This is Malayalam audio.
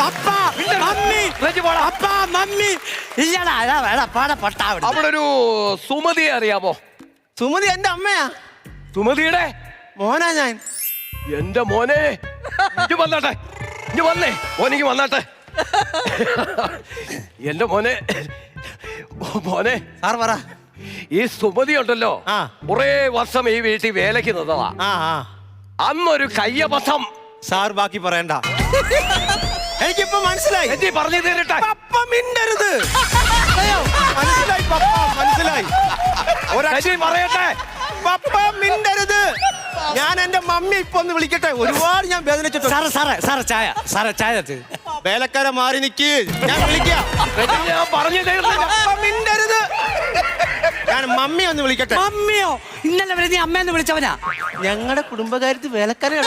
പപ്പാ മമ്മി അപ്പാ മമ്മി. ഇല്ലടാ അതാ വേണം അപ്പാടെ പൊട്ടാ അവിടെ ഒരു സുമതിയെ അറിയാമോ? സുമതി എന്റെ അമ്മയാ. സുമതിയുടെ? മോനാ ഞാൻ. എന്റെ മോനെ. ഇഞ്ചു വന്നാട്ടെ. ഇഞ്ചു വന്നേ. മോനിക്ക് വന്നാട്ടെ. എന്റെ മോനെ. മോനെ. സാർ പറ. ഈ സുമതി ഉണ്ടല്ലോ. കുറേ വർഷം ഈ വീട്ടിൽ വേലയ്ക്ക് നിന്നതാ. അന്നൊരു കയ്യബദ്ധം. സാർ ബാക്കി പറയണ്ട. എനിക്കിപ്പോ മനസ്സിലായി. എന്തി പറഞ്ഞു തീരട്ടെ പപ്പ മിണ്ടരുത്. മനസ്സിലായി പപ്പ മനസ്സിലായി. ഒരക്ഷ- എത്തി പറയട്ടെ. പപ്പ മിണ്ടരുത്. ഞാൻ എന്റെ മമ്മി ഇപ്പൊ ഒന്ന് വിളിക്കട്ടെ. ഒരുപാട് ഞാൻ വേദനിച്ചിട്ടുണ്ട്. സാറേ സാറേ സാറേ ചായ. സാറേ ചായ. വേലക്കാര മാറി നിക്ക്. ഞാൻ വിളിക്കാം. എത്തി ഞാൻ പറഞ്ഞു മിണ്ടരുത്. ഞാൻ മമ്മി ഒന്ന് വിളിക്കട്ടെ. മമ്മിയോ? ഇന്നലെ വരെ നീ അമ്മയെന്ന് വിളിച്ചവനാ? ഞങ്ങളുടെ കുടുംബകാര്യത്തിൽ വേലക്കാരെ